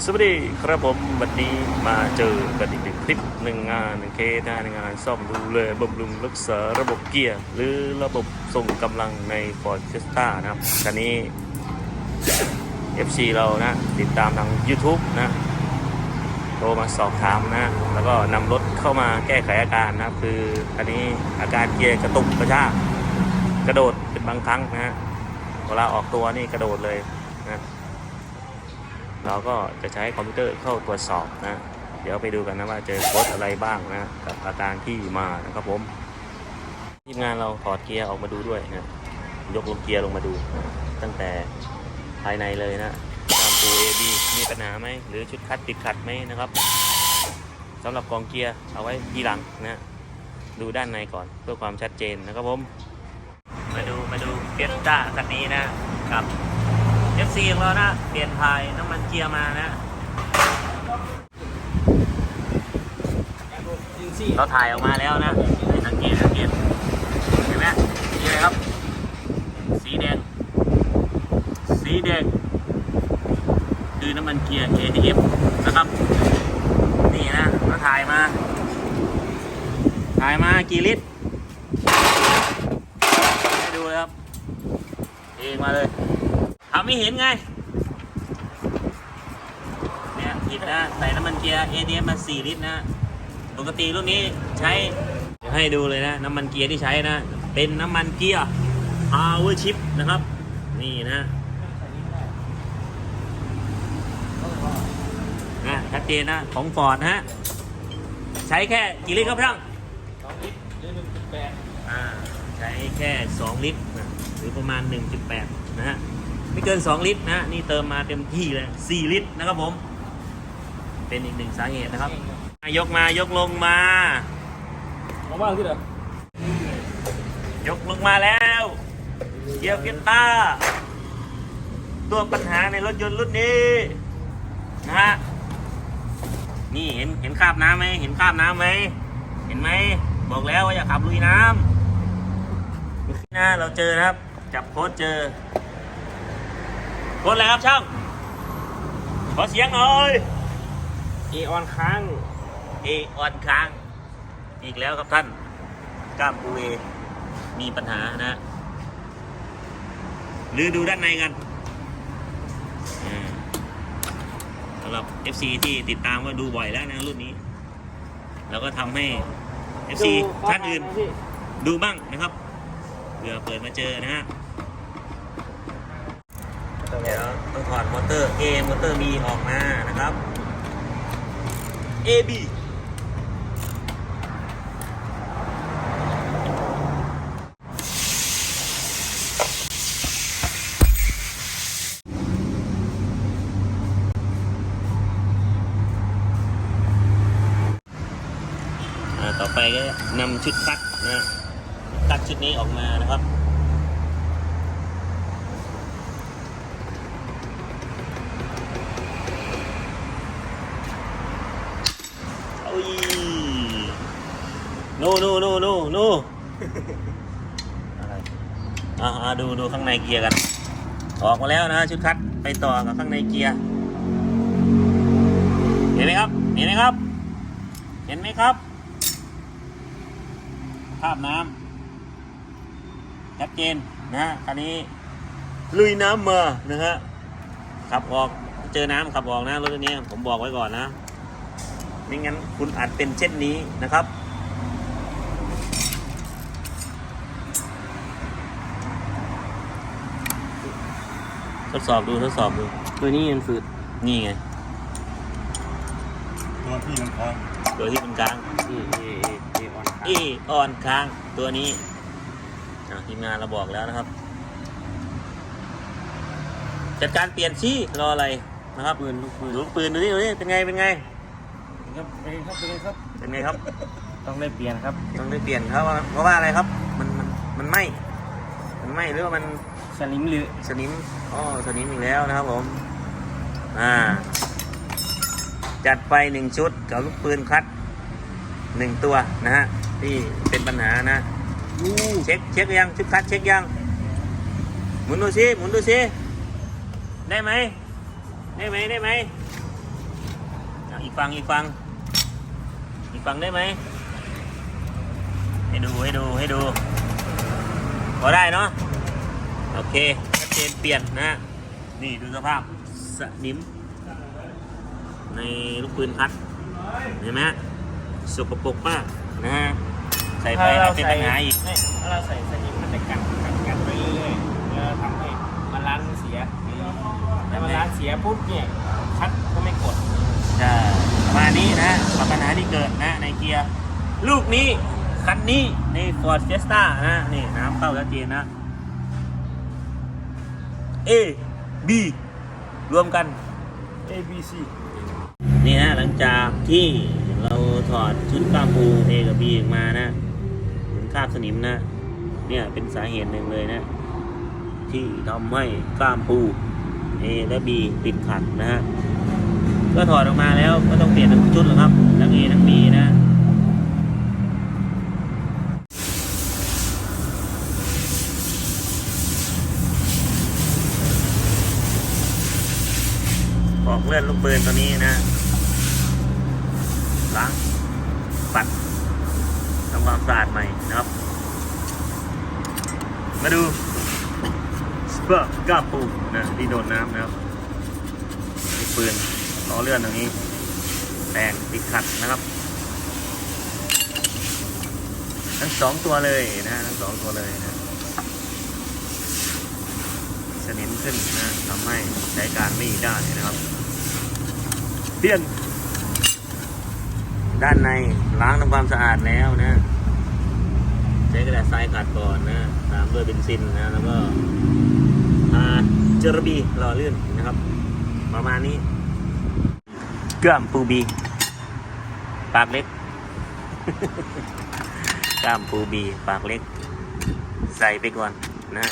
สวัสดีครับผมวันนี้มาเจอกันอีกหนึ่งคลิปหนึ่งงานหนึ่งเคสหนึ่งงานซ่อมดูแลบำรุงรักษาระบบเกียร์ หรือระบบส่งกำลังใน Ford Fiesta นะครับคันนี้ FC เรานะติดตามทาง YouTube นะโทรมาสอบถามนะ แล้วก็นำรถเข้ามาแก้ไขอาการนะคืออันนี้อาการเกียร์กระตุกกระชากกระโดดเป็นบางครั้งนะเวลาออกตัวนี่กระโดดเลยนะ เราก็จะใช้คอมพิวเตอร์เข้าตรวจสอบนะ เดี๋ยวไปดูกันนะว่าเจอโค้ดอะไรบ้างนะกับอาการที่มานะครับผมทีมงานเราถอดเกียร์ออกมาดูด้วยนะยกลงเกียร์ลงมาดูนะตั้งแต่ภายในเลยนะตามตัว AB มีปัญหาไหมหรือชุดคัดติดขัดไหมนะครับสำหรับกองเกียร์เอาไว้ทีหลังนะดูด้านในก่อนเพื่อความชัดเจนนะครับผม มาดูมาดูเฟียสต้าคันนี้นะครับ FC ของเรานะ เปลี่ยนถ่ายน้ำมันเกียร์มานะ เราถ่ายออกมาแล้วนะสังเกตสังเกตเห็นไหมนี่เลยครับ สีแดง สีแดง คือน้ำมันเกียร์ ADF นะครับ นี่นะเราถ่ายมา ถ่ายมากี่ลิตรให้ดูเลยครับ เองมาเลย ทำไม่เห็นไง เนี่ยผิดนะใส่น้ำมันเกียร์ ADF มา 4 ลิตรนะ ปกติรุ่นนี้ใช้เดี๋ยวให้ดูเลยนะ น้ำมันเกียร์ที่ใช้นะ เป็นน้ำมันเกียร์ Power Chip นะครับ นี่นะนะชัดเจนนะ ของฟอร์ดนะฮะ ใช้แค่กี่ลิตรครับพี่ตั้งอ่าใช้แค่ 2 ลิตรนะหรือประมาณ 1.8 นะฮะ ไม่เกิน 2 ลิตรนะฮะนี่เติมมาเต็มที่เลย 4 ลิตรนะครับผม เป็นอีกหนึ่งสาเหตุนะครับยกมายกลงมามาบ้างที่เด้อยกลงมาแล้วเกียร์เกียร์ต้าตัวปัญหาในรถยนต์รุ่นนี้นะฮะนี่เห็นเห็นคราบน้ำไหมเห็นคราบน้ำไหมเห็นไหมบอกแล้วว่าอย่าขับลุยน้ำนะเราเจอนะครับ จับโค้ดเจอ โค้ดอะไรครับช่าง ขอเสียงหน่อยเอออนค้างเอออนค้าง อีกแล้วครับท่านกล้ามปูเอมีปัญหานะหรือดูด้านในกันอ่าสำหรับ FC ที่ติดตามก็ดูบ่อยแล้วนะรุ่นนี้ แล้วก็ทำให้ FC ท่านอื่นดูบ้างนะครับเผื่อเปิดมาเจอนะฮะเดี๋ยวต้องถอดมอเตอร์ A มอเตอร์ B ออกมานะครับ AB อ่าต่อไปก็นำชุดคัดนะคัดชุดนี้ออกมานะครับ โอ้ย โนโนโนโนโนอะไรอ่าดูดูข้างในเกียร์กัน ออกมาแล้วนะชุดคัดไปต่อกับข้างในเกียร์เห็นไหมครับ เห็นไหมครับ เห็นไหมครับภาพน้ำชัดเจนนะคันนี้ลุยน้ำมานะฮะขับออกเจอน้ำขับออกนะรถคันนี้ผมบอกไว้ก่อนนะไม่งั้นคุณอาจเป็นเช่นนี้นะครับ ทดสอบดูทดสอบดู ตัวนี้ยังฝืดนี่ไง ตัวที่มันค้างตัวที่เป็นกลางเอเอเอออนค้างอีอ่อนค้างตัวนี้อะทีมงานเราบอกแล้วนะครับ จัดการเปลี่ยนซี่รออะไรนะครับปืนลูกปืนดูลูกปืนดูนี่ดูนี่เป็นไงเป็นไง ครับเป็นไงครับเป็นไงครับ เป็นไงครับ ต้องได้เปลี่ยนครับ ต้องได้เปลี่ยนครับว่าเพราะว่าอะไรครับ มันมันมันไหมมันไหมหรือว่ามัน สลิมหรือสนิมอ๋อสนิมอีกแล้วนะครับผม อ่า จัดไปหนึ่งชุดกับลูกปืนคลัดหนึ่งตัวนะฮะที่เป็นปัญหานะเช็คเช็คยังชุดคัดเช็คยัง หมุนดูสิหมุนดูสิได้ไหมได้ไหมได้ไหมอีกฟังอีกฟังอีกฟังได้ไหมให้ดูให้ดูให้ดูพอได้เนาะ โอเคชัดเจนเปลี่ยนนะ นี่ดูสภาพสนิม ในลูกปืนพัด เห็นไหมฮะสกปรกมากนะฮะ ใส่ไปอาจเป็นปัญหาอีกนี่ถ้าเราใส่สนิมมันจะกัดกัดกัดไปเรื่อยๆแล้วทำให้มันล้างเสียแต่มันล้างเสียปุ๊บเนี่ยคัดก็ไม่กดใช่ประมาณนี้นะกับปัญหาที่เกิดนะในเกียร์ ลูกนี้คันนี้ใน Ford Fiesta นะนี่น้ำเข้าชัดเจนนะ A B รวมกัน A B C นี่นะหลังจากที่เราถอดชุดกล้ามปู A กับ B ออกมานะเหมือนคราบสนิมนะ เนี่ยเป็นสาเหตุหนึ่งเลยนะ ที่ทำให้กล้ามปู A และ B ติดขัดนะฮะก็ถอดออกมาแล้วก็ต้องเปลี่ยนทั้งชุดแล้วครับทั้ง A ทั้ง B นะ ออกเลื่อนลูกปืนตัวนี้นะล้างปัดทำความสะอาดใหม่นะครับ มาดูสเปอร์กาปูนะที่โดนน้ำนะครับลูกปืนล้อเลื่อนตรงนี้แตกติดขัดนะครับ ทั้งสองตัวเลยนะทั้งสองตัวเลยนะสนิมขึ้นนะทำให้ใช้การไม่ได้นะครับ เปลี่ยน ด้านในล้างทำความสะอาดแล้วนะ ใช้กระดาษทรายขัดก่อนนะ ตามด้วยเบนซินนะ แล้วก็ทาเจลาบีหล่อลื่นนะครับ ประมาณนี้ เกล้ามปูบี ปากเล็กกล้ามปูบี ปากเล็ก ใส่ไปก่อนนะ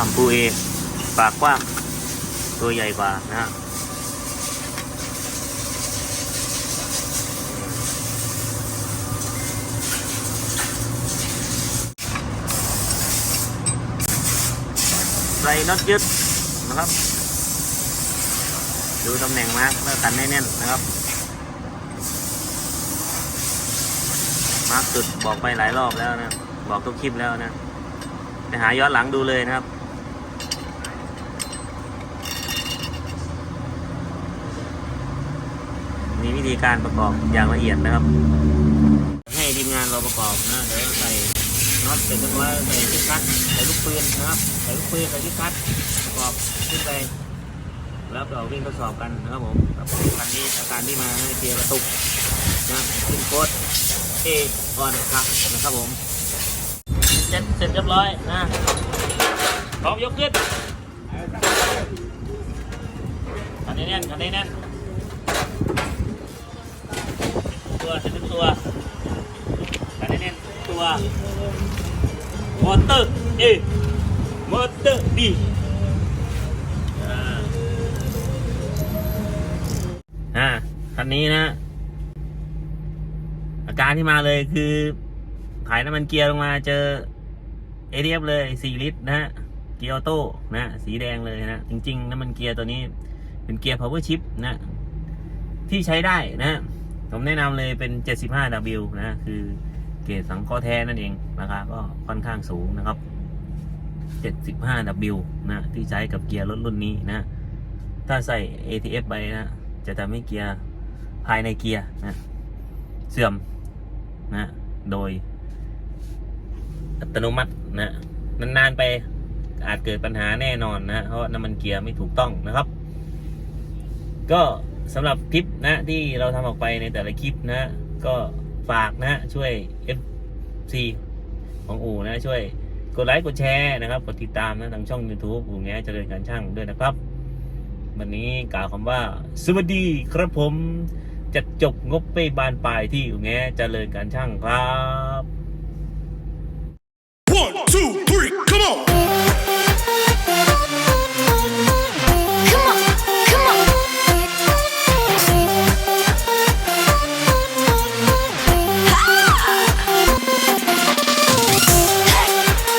ามปูเอ ปากกว้าง ตัวใหญ่กว่านะฮะใส่น็อตยึดนะครับ ดูตำแหน่งมาร์กแล้วกันแน่นๆนะครับ มาร์กจุดบอกไปหลายรอบแล้วนะ บอกทุกคลิปแล้วนะ ไปหาย้อนหลังดูเลยนะครับ มีวิ ธีการประกอบอย่างละเอียดนะครับ ให้ทีมงานเราประกอบนะเดี๋ยวใส่น็อตเสร็จเรียบร้อยใส่ลูกคัดใส่ลูกปืนนะครับใส่ลูกปืนใส่ลูกคัดประกอบขึ้นไปแล้วเราวิ่งทดสอบกันนะครับผมกับคันนี้อาการที่มาให้เกียร์กระตุกนะขึ้นโค้ดเอออนครับนะครับผมเสร็จเสร็จเรียบร้อยนะพร้อมยกขึ้นคันนี้แน่นคันนี้แน่น ตัวเสร็จทุกตัวการเน้นๆตัว มอเตอร์ A มอเตอร์ B อ่าคันนี้นะ อาการที่มาเลยคือถ่ายน้ำมันเกียร์ลงมาเจอ ADF เลย4ลิตรนะฮะ เกียร์ออโต้นะ สีแดงเลยนะ จริงๆน้ำมันเกียร์ตัวนี้ เป็นเกียร์ power shift นะ ที่ใช้ได้นะ ผมแนะนำเลยเป็น 75W นะ คือเกรดสังเคราะห์แท้นั่นเองราคาก็ค่อนข้างสูงนะครับ 75W นะ ที่ใช้กับเกียร์รถรุ่นนี้นะ ถ้าใส่ ATF ไปนะ จะทำให้เกียร์ภายในเกียร์นะ เสื่อมนะ โดย อัตโนมัตินะนานๆไปอาจเกิดปัญหาแน่นอนนะ เพราะน้ำมันเกียร์ไม่ถูกต้องนะครับ ก็ สำหรับคลิปนะที่เราทำออกไปในแต่ละคลิปนะ ก็ฝากนะช่วย FC ของอูนะช่วยกดไลค์กดแชร์นะครับกดติดตามนะทางช่อง YouTube อูแงเจริญการช่างด้วยนะครับ วันนี้กล่าวคำว่า สวัสดีครับผมจะจบงบไปบานปลายที่อูแงเจริญการช่างครับ One, two, three, come on!